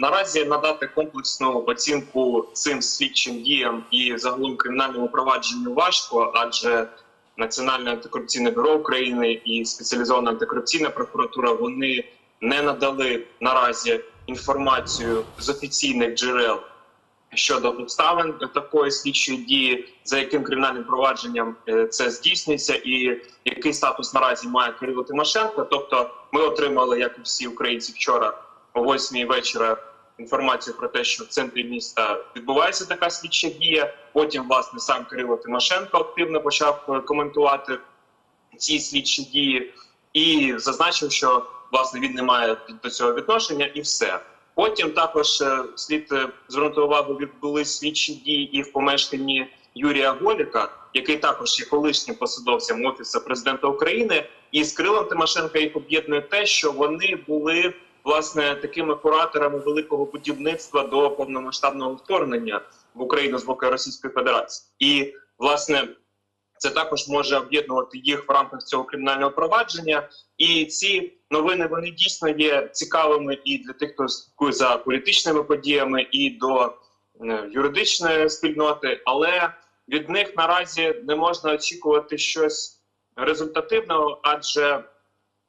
наразі надати комплексну оцінку цим слідчим діям і загалом кримінальному провадженню важко, адже Національне антикорупційне бюро України і спеціалізована антикорупційна прокуратура вони не надали наразі інформацію з офіційних джерел щодо обставин такої слідчої дії, за яким кримінальним провадженням е, це здійснюється, і який статус наразі має Кирило Тимошенко. Тобто, ми отримали, як і всі українці, вчора о 8 вечора інформацію про те, що в центрі міста відбувається така слідча дія. Потім, власне, сам Кирило Тимошенко активно почав е, коментувати ці слідчі дії і зазначив, що власне він не має до цього відношення, і все. Потім також е, слід е, звернути увагу, відбулись слідчі дії і в помешканні Юрія Голіка, який також є колишнім посадовцем офісу президента України, і з Кирилом Тимошенка їх об'єднує те, що вони були власне такими кураторами великого будівництва до повномасштабного вторгнення в Україну з боку Російської Федерації, і власне це також може об'єднувати їх в рамках цього кримінального провадження. І ці новини вони дійсно є цікавими і для тих, хто слідкує за політичними подіями, і до е, юридичної спільноти, але від них наразі не можна очікувати щось результативного, адже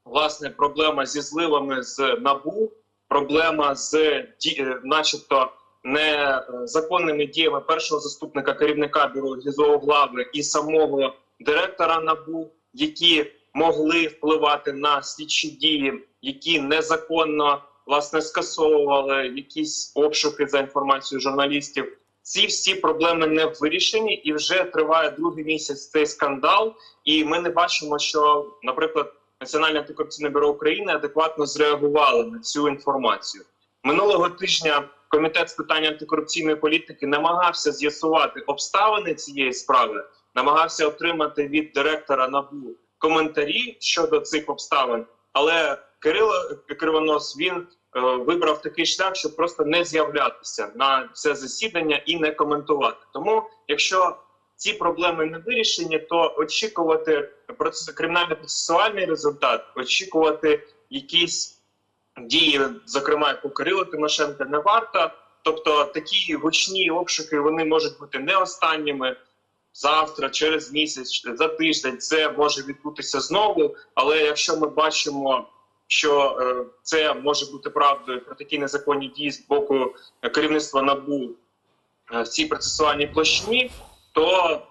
власне проблема зі зливами з набу, проблема з е, начебто незаконними діями першого заступника керівника бюро глави і самого директора набу, які могли впливати на слідчі дії, які незаконно власне скасовували якісь обшуки за інформацією журналістів. Ці всі проблеми не вирішені, і вже триває другий місяць цей скандал. І ми не бачимо, що, наприклад, Національне антикорупційне бюро України адекватно зреагувало на цю інформацію. Минулого тижня комітет з питань антикорупційної політики намагався з'ясувати обставини цієї справи, намагався отримати від директора НАБУ коментарі щодо цих обставин. Але Кирило Кривонос він е, вибрав такий шлях, щоб просто не з'являтися на це засідання і не коментувати. Тому, якщо ці проблеми не вирішені, то очікувати процес кримінально-процесуальний результат, очікувати якісь дії, зокрема як у Кирила Тимошенка, не варто. Тобто такі гучні обшуки вони можуть бути не останніми. Завтра, через місяць, за тиждень це може відбутися знову. Але якщо ми бачимо, що е, це може бути правдою про такі незаконні дії з боку керівництва набу е, в цій процесуальній площині, то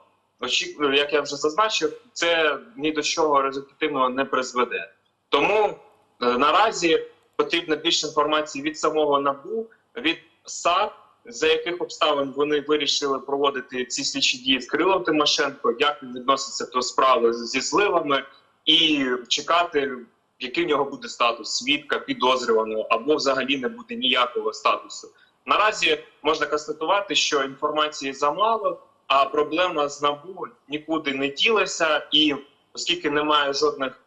як я вже зазначив, це ні до чого результативного не призведе. Тому е, наразі потрібно більше інформації від самого набу, від САП, за яких обставин вони вирішили проводити ці слідчі дії з Кирилом Тимошенко, як він відноситься до справи зі зливами, і чекати, який в нього буде статус свідка, підозрюваного або взагалі не буде ніякого статусу. Наразі можна констатувати, що інформації замало, а проблема з набу нікуди не ділася, і оскільки немає жодних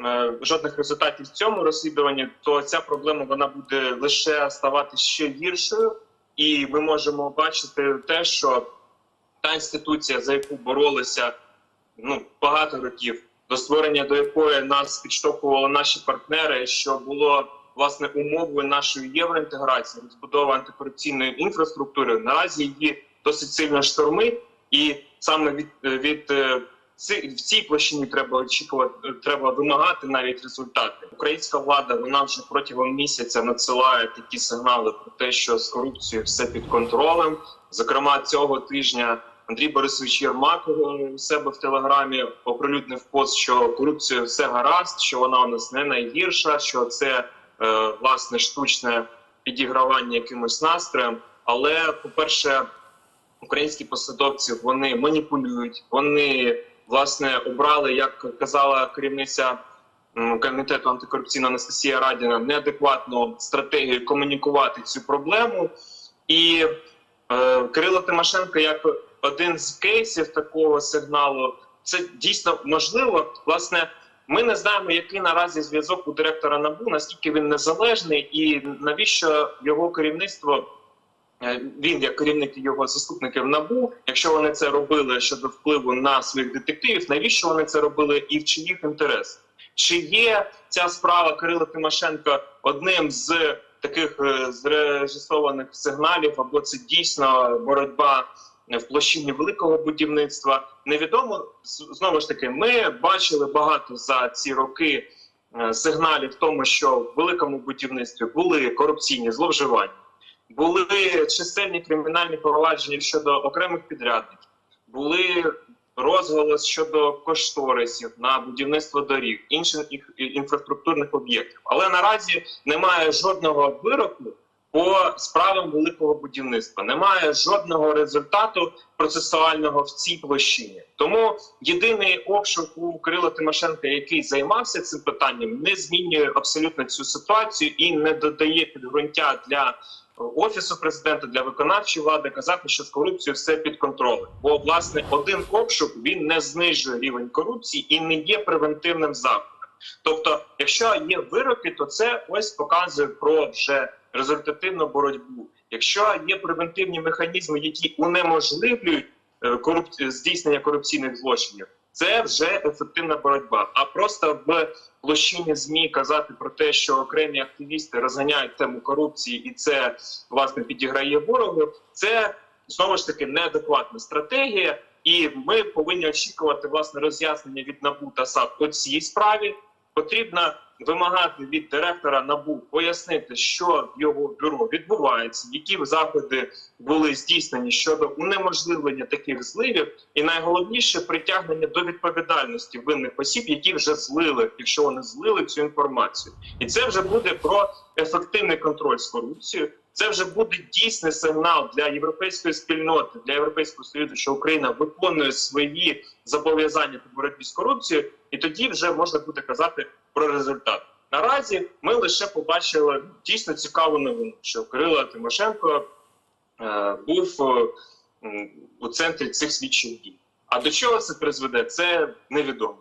е, жодних результатів в цьому розслідуванні, то ця проблема вона буде лише ставати ще гіршою, і ми можемо бачити те, що та інституція, за яку боролися ну багато років, до створення до якої нас підштовхували наші партнери, що було власне умовою нашої євроінтеграції, розбудова антикорупційної інфраструктури, наразі її досить сильно штормить, і саме від від е, в цій площині треба очікувати, треба вимагати навіть результати. Українська влада вона вже протягом місяця надсилає такі сигнали про те, що з корупцією все під контролем. Зокрема, цього тижня Андрій Борисович Єрмак е, у себе в телеграмі оприлюднив пост, що корупція все гаразд, що вона у нас не найгірша, що це е, власне штучне підігравання якимось настроєм. Але, по-перше, українські посадовці вони маніпулюють, вони власне обрали, як казала керівниця комітету антикорупційного Анастасія Радіна, неадекватну стратегію комунікувати цю проблему. І е, Кирило Тимошенко, як один з кейсів такого сигналу, це дійсно можливо. Власне, ми не знаємо, який наразі зв'язок у директора НАБУ, наскільки він незалежний, і навіщо його керівництво. Е, Він як керівник його заступників набу, якщо вони це робили щодо впливу на своїх детективів, навіщо вони це робили і в чиїх інтересах? Чи є ця справа Кирила Тимошенка одним з таких е, зрежисованих сигналів, або це дійсно боротьба в площині великого будівництва. Невідомо знову ж таки. Ми бачили багато за ці роки е, сигналів в тому, що в великому будівництві були корупційні зловживання, були чисельні кримінальні провадження щодо окремих підрядників, були розголос щодо кошторисів на будівництво доріг, інших інфраструктурних об'єктів. Але наразі немає жодного вироку по справам великого будівництва. Немає жодного результату процесуального в цій площині. Тому єдиний обшук у Кирила Тимошенка, який займався цим питанням, не змінює абсолютно цю ситуацію і не додає підґрунтя для офісу президента для виконавчої влади казати, що з корупцією все під контролем. Бо власне один обшук він не знижує рівень корупції і не є превентивним заходом. Тобто, якщо є вироки, то це ось показує про вже результативну боротьбу. Якщо є превентивні механізми, які унеможливлюють е, корупці... здійснення корупційних злочинів, це вже ефективна боротьба. А просто в площині змі казати про те, що окремі активісти розганяють тему корупції, і це власне підіграє ворогу. Це знову ж таки неадекватна стратегія, і ми повинні очікувати власне роз'яснення від НАБУ та САП у цій справі. Потрібно вимагати від директора НАБУ пояснити, що в його бюро відбувається, які заходи були здійснені щодо унеможливлення таких зливів, і найголовніше притягнення до відповідальності винних осіб, які вже злили, якщо вони злили цю інформацію, і це вже буде про ефективний контроль з корупцією. Це вже буде дійсний сигнал для європейської спільноти, для європейського союзу, що Україна виконує свої зобов'язання по боротьбі з корупцією, і тоді вже можна буде казати про результат. Наразі ми лише побачили дійсно цікаву новину, що Кирило Тимошенко е, був е, у центрі цих слідчих дій. А до чого це призведе, це невідомо.